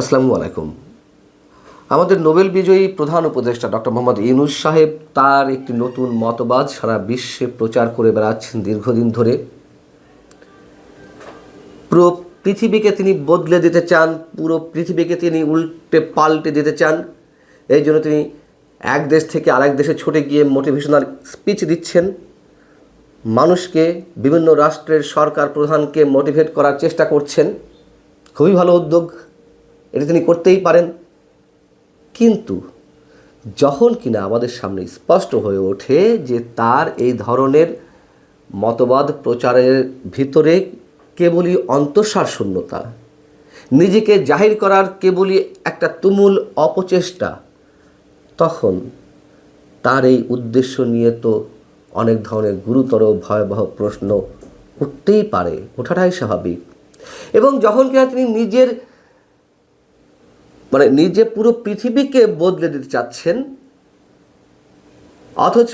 আসসালামু আলাইকুম। আমাদের নোবেল বিজয়ী প্রধান উপদেষ্টা ডক্টর মোহাম্মদ ইউনুস সাহেব তার একটি নতুন মতবাদ সারা বিশ্বে প্রচার করে বেড়াচ্ছেন দীর্ঘদিন ধরে। পুরো পৃথিবীকে তিনি বদলে দিতে চান, পুরো পৃথিবীকে তিনি উল্টে পাল্টে দিতে চান। এই জন্য তিনি এক দেশ থেকে আরেক দেশে ছুটে গিয়ে মোটিভেশনাল স্পিচ দিচ্ছেন। মানুষকে, বিভিন্ন রাষ্ট্রের সরকার প্রধানকে মোটিভেট করার চেষ্টা করছেন। খুবই ভালো উদ্যোগ। এটা তিনি করতেই পারেন। কিন্তু যখন কিনা আমাদের সামনে স্পষ্ট হয়ে ওঠে যে তার এই ধরনের মতবাদ প্রচারের ভিতরে কেবলই অন্তঃসার শূন্যতা, নিজেকে জাহির করার কেবলই একটা তুমুল অপচেষ্টা, তখন তার এই উদ্দেশ্য নিয়ে তো অনেক ধরনের গুরুতর ভয়াবহ প্রশ্ন উঠতেই পারে, ওঠাটাই স্বাভাবিক। এবং যখন কিনা তিনি নিজের মানে নিজে পুরো পৃথিবীকে বদলে দিতে চাচ্ছেন, অথচ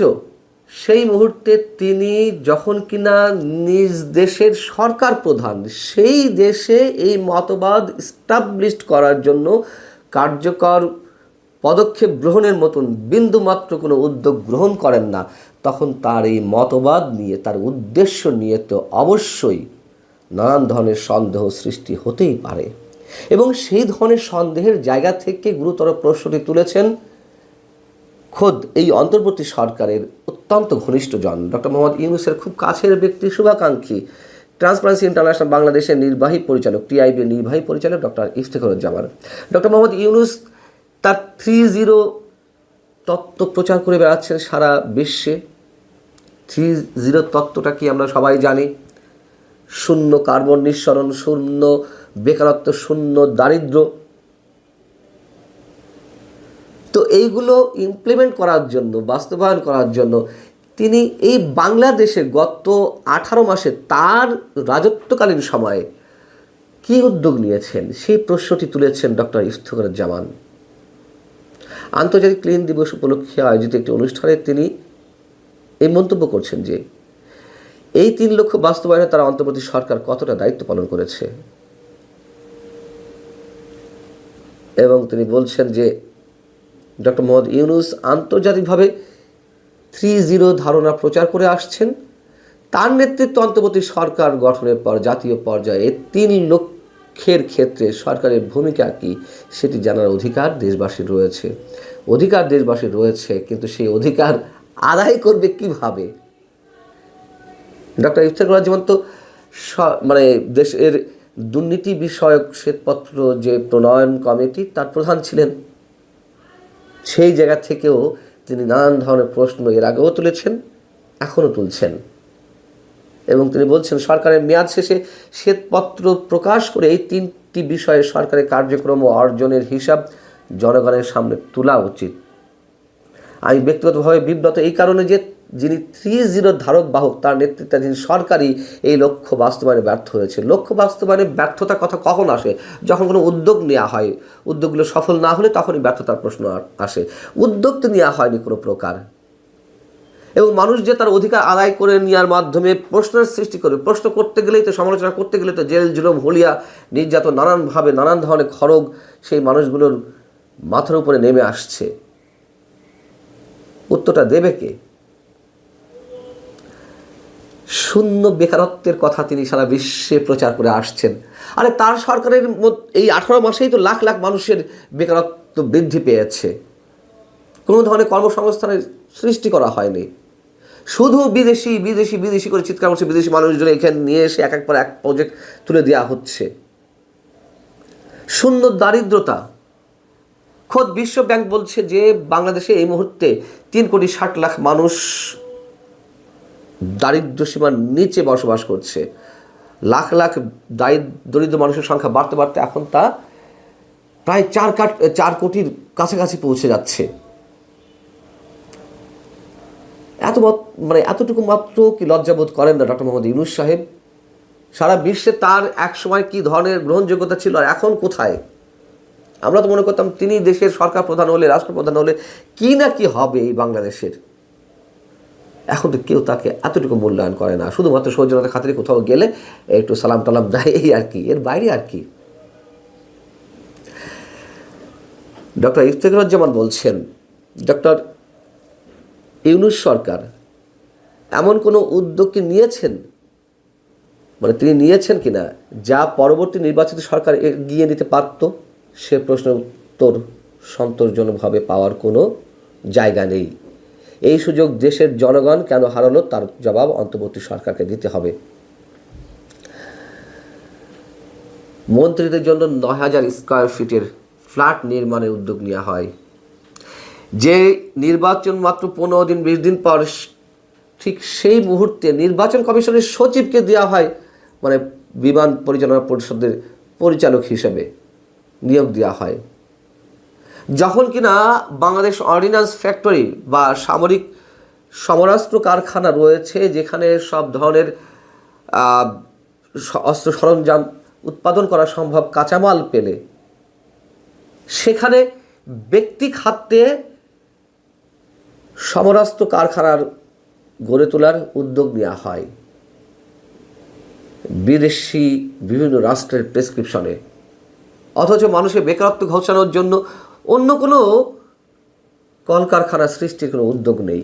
সেই মুহূর্তে তিনি যখন কিনা নিজ দেশের সরকার প্রধান, সেই দেশে এই মতবাদ স্টাবলিশড করার জন্য কার্যকর পদক্ষেপ গ্রহণের মতন বিন্দুমাত্র কোনো উদ্যোগ গ্রহণ করেন না, তখন তার এই মতবাদ নিয়ে, তার উদ্দেশ্য নিয়ে তো অবশ্যই নানান ধরনের সন্দেহ সৃষ্টি হতেই পারে। এবং সেই ধরনের সন্দেহের জায়গা থেকে গুরুতর প্রশ্নটি তুলেছেন খোদ এই অন্তর্বর্তী সরকারের অত্যন্ত ঘনিষ্ঠজন ডক্টর মোহাম্মদ ইউনুসের খুব কাছের ব্যক্তি শুভাকাঙ্ক্ষী ট্রান্সপারেন্সি ইন্টারন্যাশনাল বাংলাদেশের নির্বাহী পরিচালক টিআইবির নির্বাহী পরিচালক ডক্টর ইফতেখরুজ্জামান। ডক্টর মোহাম্মদ ইউনুস তার থ্রি জিরো তত্ত্ব প্রচার করে বেড়াচ্ছেন সারা বিশ্বে। থ্রি জিরো তত্ত্বটা কি আমরা সবাই জানি? শূন্য কার্বন নিঃসরণ, শূন্য বেকারত্ব, শূন্য দারিদ্র। তো এইগুলো ইমপ্লিমেন্ট করার জন্য, বাস্তবায়ন করার জন্য তিনি এই বাংলাদেশে গত আঠারো মাসে তার রাজত্বকালীন সময়ে কী উদ্যোগ নিয়েছেন? সেই প্রশ্নটি তুলেছেন ডক্টর ইফতেখরুজ্জামান। আন্তর্জাতিক ক্লিন দিবস উপলক্ষে আয়োজিত একটি অনুষ্ঠানে তিনি এই মন্তব্য করছেন যে এই তিন লক্ষ্য বাস্তবায়নে তারা অন্তর্বর্তী সরকার কতটা দায়িত্ব পালন করেছে? এবং তিনি বলছেন যে, ডক্টর মোহাম্মদ ইউনুস আন্তর্জাতিকভাবে থ্রি জিরো ধারণা প্রচার করে আসছেন। তার নেতৃত্ব অন্তর্বর্তী সরকার গঠনের পর, জাতীয় পর্যায়ে তিন লক্ষ্যের ক্ষেত্রে সরকারের ভূমিকা কি সেটি জানার অধিকার দেশবাসীর রয়েছে। অধিকার দেশবাসীর রয়েছে, কিন্তু সেই অধিকার আদায় করবে কীভাবে? ডক্টর ইফতেখরুজ্জামান তো স- মানে দেশের দুর্নীতি বিষয়ক শ্বেতপত্র যে প্রণয়ন কমিটি, তার প্রধান ছিলেন। সেই জায়গা থেকেও তিনি নানান ধরনের প্রশ্ন এর আগেও তুলেছেন, এখনও তুলছেন। এবং তিনি বলছেন, সরকারের মেয়াদ শেষে শ্বেতপত্র প্রকাশ করে এই তিনটি বিষয়ে সরকারের কার্যক্রম ও অর্জনের হিসাব জনগণের সামনে তোলা উচিত। আমি ব্যক্তিগতভাবে বিব্রত এই কারণে যে যিনি থ্রি জিরো ধারক বাহক, তার নেতৃত্বাধীন সরকারই এই লক্ষ্য বাস্তবায়নে ব্যর্থ হয়েছে। লক্ষ্য বাস্তবায়নে ব্যর্থতার কথা কখন আসে? যখন কোনো উদ্যোগ নেওয়া হয়, উদ্যোগগুলো সফল না হলে তখনই ব্যর্থতার প্রশ্ন আসে। উদ্যোগ তো নেওয়া হয়নি কোনো প্রকার। এবং মানুষ যে তার অধিকার আদায় করে নেওয়ার মাধ্যমে প্রশ্নের সৃষ্টি করে প্রশ্ন করতে গেলেই তো, সমালোচনা করতে গেলে তো, জেল, জুলুম, হলিয়া, নির্যাতন, নানানভাবে নানান ধরনের খড়গ সেই মানুষগুলোর মাথার উপরে নেমে আসছে। উত্তরটা দেবে কে? শূন্য বেকারত্বের কথা তিনি সারা বিশ্বে প্রচার করে আসছেন। আরে তার সরকারের এই আঠারো মাসেই তো লাখ লাখ মানুষের বেকারত্ব বৃদ্ধি পেয়েছে। কোনো ধরনের কর্মসংস্থানের সৃষ্টি করা হয়নি। শুধু বিদেশি বিদেশি বিদেশি করে চিৎকার করছে বিদেশি মানুষজন এখানে নিয়ে এসে এক এক পর এক প্রজেক্ট তুলে দেওয়া হচ্ছে। শূন্য দারিদ্রতা। খোদ বিশ্ব ব্যাংক বলছে যে বাংলাদেশে এই মুহূর্তে তিন কোটি ষাট লাখ মানুষ দারিদ্র সীমার নিচে বসবাস করছে। লাখ লাখ দারিদ্র মানুষের সংখ্যা বাড়তে বাড়তে এখন তা প্রায় চার কাট চার কোটির কাছাকাছি পৌঁছে যাচ্ছে। এত মানে এতটুকু মাত্র কি লজ্জাবোধ করেন না ডক্টর মোহাম্মদ ইউনুস সাহেব? সারা বিশ্বে তার এক সময় কি ধরনের গ্রহণযোগ্যতা ছিল আর এখন কোথায়? আমরা তো মনে করতাম তিনি দেশের সরকার প্রধান হলে, রাষ্ট্রপ্রধান হলে কি না কি হবে এই বাংলাদেশের। এখন তো কেউ তাকে এতটুকু মূল্যায়ন করে না। শুধুমাত্র সৌজন্যতার খাতিরে কোথাও গেলে একটু সালাম টালাম দেয়, এই আর কি। এর বাইরে আর কি। ডক্টর ইফতেখারুজ্জামান বলছেন, ডক্টর ইউনুস সরকার এমন কোনো উদ্যোগ কি নিয়েছেন? মানে তিনি নিয়েছেন কি না যা পরবর্তী নির্বাচিত সরকার এগিয়ে নিতে পারত? সে প্রশ্নের উত্তর সন্তোষজনকভাবে পাওয়ার কোনো জায়গা নেই। এই সুযোগ দেশের জনগণ কেন হারালো তার জবাব অন্তর্বর্তী সরকারকে দিতে হবে। মন্ত্রীদের জন্য নয় হাজার স্কোয়ার ফিটের ফ্ল্যাট নির্মাণের উদ্যোগ নেওয়া হয়। যে নির্বাচন মাত্র পনেরো দিন, বিশ দিন পর ঠিক সেই মুহূর্তে নির্বাচন কমিশনের সচিবকে দেওয়া হয় মানে বিমান পরিচালনা পরিষদের পরিচালক হিসেবে নিয়োগ দেওয়া হয়। যখন কিনা বাংলাদেশ অর্ডিন্যান্স ফ্যাক্টরি বা সামরিক সমরাস্ত্র কারখানা রয়েছে যেখানে সব ধরনের অস্ত্র সরঞ্জাম উৎপাদন করা সম্ভব কাঁচামাল পেলে। সেখানে ব্যক্তি খাতে সমরাস্ত্র কারখানার গড়ে তোলার উদ্যোগ নেওয়া হয়। বিদেশি বিভিন্ন রাষ্ট্রের প্রেসক্রিপশনে। অথচ মানুষের বেকারত্ব ঘোষানোর জন্য অন্য কোনো কলকারখানা সৃষ্টির কোনো উদ্যোগ নেই।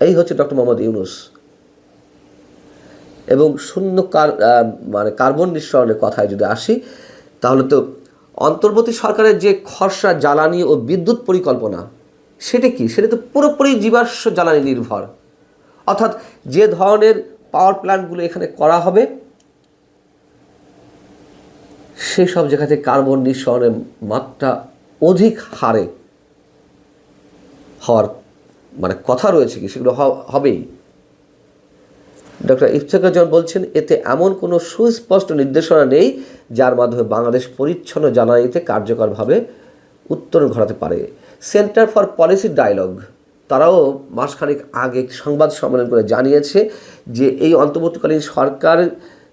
এই হচ্ছে ডক্টর মোহাম্মদ ইউনুস। এবং শূন্য কার মানে কার্বন নিঃসরণের কথায় যদি আসি, তাহলে তো অন্তর্বর্তী সরকারের যে খসড়া জ্বালানি ও বিদ্যুৎ পরিকল্পনা, সেটা কি? সেটা তো পুরোপুরি জীবাশ্ম জ্বালানি নির্ভর। অর্থাৎ যে ধরনের পাওয়ার প্ল্যান্টগুলো এখানে করা হবে সেই সব জায়গাতে কার্বন নিঃসরণের মাত্রা অধিক হারে হওয়ার মানে কথা রয়েছে কি? সেগুলো হবেই। ডক্টর ইফতেখারজন বলছেন, এতে এমন কোনো সুস্পষ্ট নির্দেশনা নেই যার মাধ্যমে বাংলাদেশ পরিচ্ছন্ন জ্বালানিতে কার্যকরভাবে উত্তরণ ঘটাতে পারে। সেন্টার ফর পলিসি ডায়ালগ, তারাও মাসখানেক আগে সংবাদ সম্মেলন করে জানিয়েছে যে এই অন্তর্বর্তীকালীন সরকার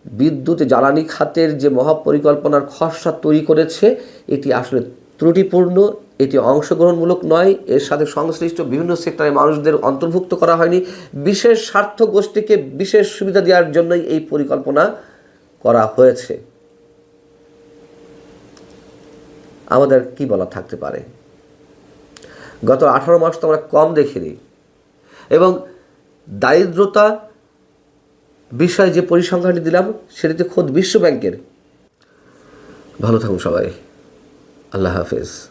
বিদ্যুৎ জ্বালানি খাতের যে মহাপরিকল্পনার খসড়া তৈরি করেছে, এটি আসলে ত্রুটিপূর্ণ, এটি অংশগ্রহণমূলক নয়, এর সাথে সংশ্লিষ্ট বিভিন্ন সেক্টরের মানুষদের অন্তর্ভুক্ত করা হয়নি। বিশেষ স্বার্থ গোষ্ঠীকে বিশেষ সুবিধা দেওয়ার জন্যই এই পরিকল্পনা করা হয়েছে। আমাদের কি বলা থাকতে পারে? গত আঠারো মাস তো আমরা কম দেখিনি। এবং দারিদ্রতা বিষয়ে যে পরিসংখ্যানটি দিলাম সেটিতে খোদ বিশ্ব ব্যাংকের। ভালো থাকুন সবাই। আল্লাহ হাফেজ।